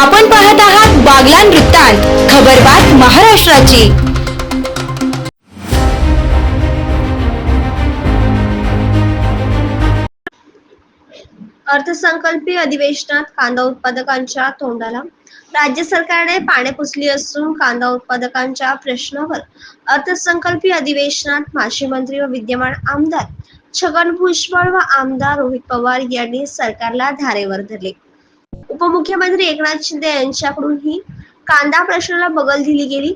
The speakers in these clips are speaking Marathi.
आपण पाहत आहात बागलान वृत्तांत खबरबात महाराष्ट्राची. अर्थसंकल्पीय अधिवेशनात कांदा उत्पादकांच्या तोंडाला. राज्य सरकारने पाने पुसली असून कांदा उत्पादकांच्या प्रश्नावर अर्थसंकल्पीय अधिवेशनात माजी मंत्री व विद्यमान आमदार छगन भुजबळ व आमदार रोहित पवार यांनी सरकारला धारेवर धरले. उपमुख्यमंत्री एकनाथ शिंदे यांच्याकडूनही कांदा प्रश्नाला बगल दिली गेली.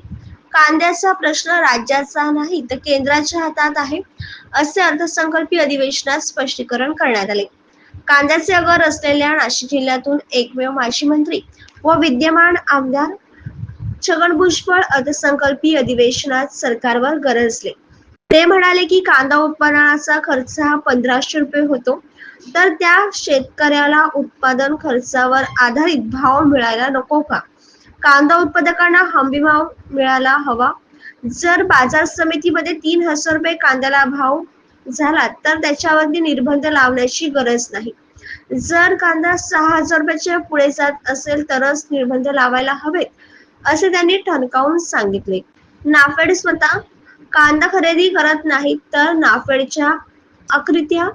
कांद्याचा प्रश्न राज्याचा नाही तर केंद्राच्या हातात आहे असे अर्थसंकल्पीय अधिवेशनात स्पष्टीकरण करण्यात आले. कांद्याचे अगर असलेल्या नाशिक जिल्ह्यातून एकमेव माजी मंत्री व विद्यमान आमदार छगन भुजबळ अर्थसंकल्पीय अधिवेशनात सरकारवर गरजले ते म्हणाले की कांदा उत्पादनाचा खर्च हा पंधराशे रुपये होतो. तर त्या शेतकऱ्याला उत्पादन खर्चावर आधारित भाव मिळायला नको का? कांदा उत्पादकांना हमी भाव मिळायला हवा. जर बाजार समितीमध्ये तीन हजार रुपये कांद्याला भाव झाला तर त्याच्यावरती निर्बंध लावण्याची गरज नाही. जर कांदा सहा हजार रुपयाच्या पुढे जात असेल तरच निर्बंध लावायला हवेत असे त्यांनी ठणकावून सांगितले. नाफेड स्वतः कांदा खरेदी करत नाही तर नाफेडच्या आकृत्या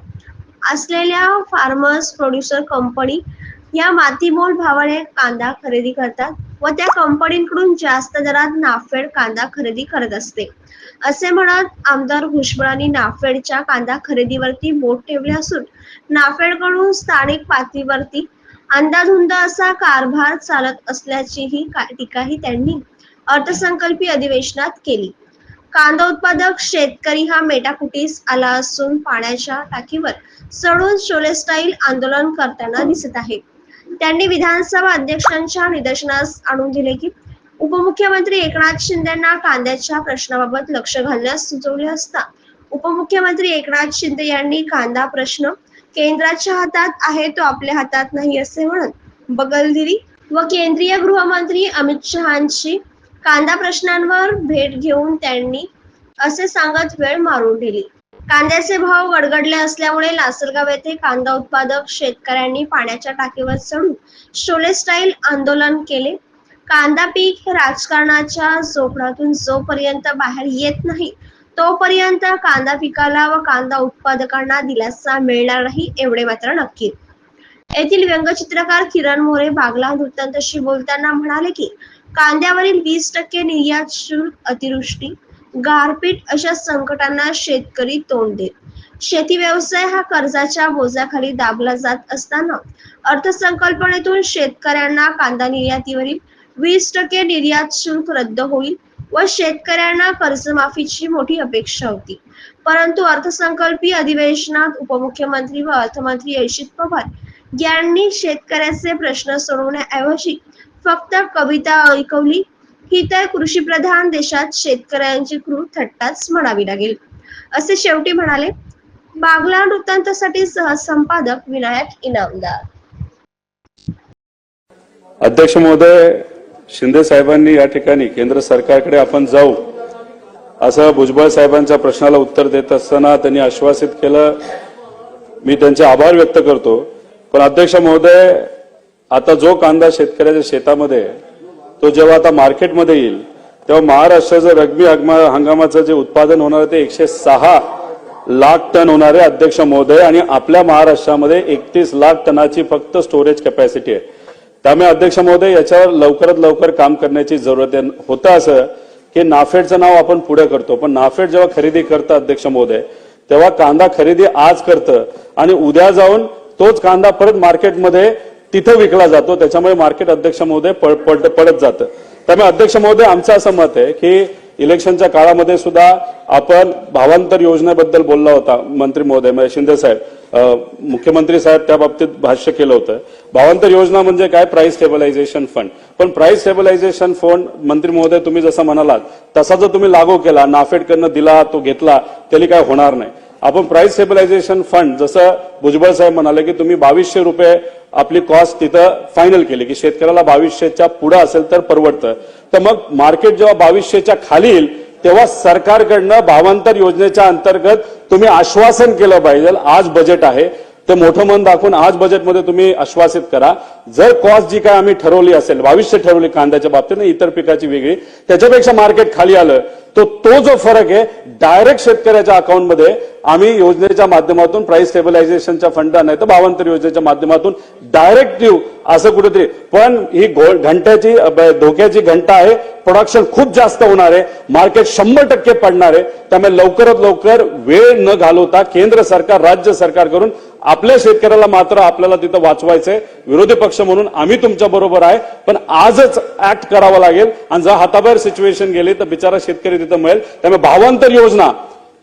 असलेल्या फार्मर्स प्रोड्युसर कंपनी या मातीमोल भावाने कांदा खरेदी करतात व त्या कंपनीकडून जास्त दरात नाफेड कांदा खरेदी करत असते. असे म्हणत आमदार भुजबळांनी नाफेडच्या कांदा खरेदीवरती बोट ठेवले असून नाफेडकडून स्थानिक पातळीवरती अंदाधुंद असा कारभार चालत असल्याचीही टीकाही त्यांनी अर्थसंकल्पीय अधिवेशनात केली. कांदा उत्पादक शेतकरी हा मेटाकुटीस आला असून पाण्याच्या टाकीवर चढून शोले स्टाईल आंदोलन करताना दिसत आहे. त्यांनी विधानसभा अध्यक्षांच्या निदर्शनास आणून दिले की उपमुख्यमंत्री एकनाथ शिंदेना कांद्याच्या प्रश्नाबाबत लक्ष घालण्यास सुचवले असता उपमुख्यमंत्री एकनाथ शिंदे यांनी कांदा प्रश्न केंद्राच्या हातात आहे तो आपल्या हातात नाही असे म्हणत बगल दिली व केंद्रीय गृहमंत्री अमित शहांची कांदा प्रश्नांवर भेट घेऊन त्यांनी असे सांगत वेळ मारून दिली. कांद्याचे भाव गडगडले असल्यामुळे लासलगाव येथे कांदा उत्पादक शेतकऱ्यांनी पाण्याच्या टाकीवर चढून शोले स्टाईल आंदोलन केले. कांदा पीक राजकारणाच्या जोखडातून जोपर्यंत बाहेर येत नाही तोपर्यंत कांदा पिकाला व कांदा उत्पादकांना दिलासा मिळणार नाही एवढे मात्र नक्की. येथील व्यंगचित्रकार किरण मोरे बागला वृत्तांतशी बोलताना म्हणाले की कांद्यावरील वीस टक्के निर्यात शुल्क अतिवृष्टी गारपीट अशा संकटांना शेतकरी तोंड देत. शेती व्यवसाय हा कर्जाच्या बोजाखाली दाबला जात असताना अर्थसंकल्पनेतून शेतकऱ्यांना कांदा निर्यातीवरील वीस टक्के निर्यात शुल्क रद्द होईल व शेतकऱ्यांना कर्जमाफीची मोठी अपेक्षा होती. परंतु अर्थसंकल्पीय अधिवेशनात उपमुख्यमंत्री व अर्थमंत्री अजित पवार यांनी शेतकऱ्याचे प्रश्न सोडवण्याऐवजी फक्त कविता ऐकवली ही तर कृषीप्रधान देशात शेतकऱ्यांची क्रूर थट्टाच म्हणावी लागेल. असे शेवटी म्हणाले बागला वृत्तांतासाठी सहसंपादक विनायक इनामदार. अध्यक्ष महोदय शिंदे साहेबांनी या ठिकाणी केंद्र सरकारकडे आपण जाऊ असं भुजबळ साहेबांच्या प्रश्नाला उत्तर देत असताना त्यांनी आश्वासित केलं. मी त्यांचे आभार व्यक्त करतो. पण अध्यक्ष महोदय आता जो कांदा शेतकऱ्याच्या शेतामध्ये आहे, तो जेव्हा आता मार्केटमध्ये येईल तेव्हा महाराष्ट्राचं रग्बी हंगामाचं जे उत्पादन होणार आहे ते एकशे सहा लाख टन होणार आहे अध्यक्ष महोदय आणि आपल्या महाराष्ट्रामध्ये एकतीस लाख टनाची फक्त स्टोरेज कॅपॅसिटी आहे. त्यामुळे अध्यक्ष महोदय याच्यावर लवकरात लवकर काम करण्याची जरूरत होतं असं की नाफेडचं नाव आपण पुढे करतो पण नाफेड जेव्हा खरेदी करतं अध्यक्ष महोदय तेव्हा कांदा खरेदी आज करतं आणि उद्या जाऊन तोच कांदा परत मार्केटमध्ये तिथं विकला जातो. त्याच्यामुळे मार्केट अध्यक्ष महोदय पडत जातं. त्यामुळे अध्यक्ष महोदय आमचं असं मत आहे की इलेक्शनच्या काळामध्ये सुद्धा आपण भावांतर योजनेबद्दल बोलला होता मंत्री महोदय म्हणजे शिंदे साहेब. मुख्यमंत्री साहेब त्या बाबतीत भाष्य केलं होतं. भावांतर योजना म्हणजे काय? प्राइस स्टेबलायझेशन फंड पण प्राइस स्टेबलायझेशन फंड मंत्री महोदय तुम्ही जसं म्हणालात तसा जर तुम्ही लागू केला नाफेडकडनं दिला तो घेतला त्याला काय होणार नाही. आपण प्राइस स्टेबलायझेशन फंड जसं भुजबळ साहेब म्हणाले की तुम्ही बावीसशे रुपये आपली कॉस्ट तिथं फायनल केली की शेतकऱ्याला बावीसशेच्या पुढे असेल तर परवडतं. तर मग मार्केट जेव्हा बावीसशेच्या खाली येईल तेव्हा सरकारकडनं भावांतर योजनेच्या अंतर्गत तुम्ही आश्वासन केलं पाहिजे आज बजेट आहे. ते मोठं मन दाखवून आज बजेटमध्ये तुम्ही आश्वासित करा. जर कॉस्ट जी काय आम्ही ठरवली असेल बावीसशे ठरवली कांद्याच्या बाबतीत इतर पिकाची वेगळी त्याच्यापेक्षा मार्केट खाली आलं तो तो जो फरक आहे डायरेक्ट शेतकऱ्याच्या अकाउंटमध्ये आम्ही योजनेच्या माध्यमातून प्राइस स्टेबिलायझेशनच्या फंड नाही तर भावांतर योजनेच्या माध्यमातून डायरेक्ट देऊ असं कुठेतरी. पण ही घंट्याची धोक्याची घंटा आहे. प्रोडक्शन खूप जास्त होणार आहे. मार्केट शंभर टक्के पडणार आहे. त्यामुळे लवकरात लवकर वेळ न घालवता केंद्र सरकार राज्य सरकार करून आपल्या शेतकऱ्याला मात्र आपल्याला तिथं वाचवायचंय. विरोधी पक्ष म्हणून आम्ही तुमच्या बरोबर आहे पण आजच ऍक्ट करावं लागेल. आणि जर हाताबाहेर सिच्युएशन गेली तर बिचारा शेतकरी तिथं मिळेल. त्यामुळे भावांतर योजना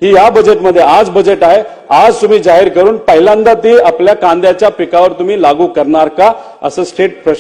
ही या बजेटमध्ये आज बजेट आहे. आज तुम्ही जाहीर करून पहिल्यांदा ती आपल्या कांद्याच्या पिकावर तुम्ही लागू करणार का? असं स्टेट प्रश्न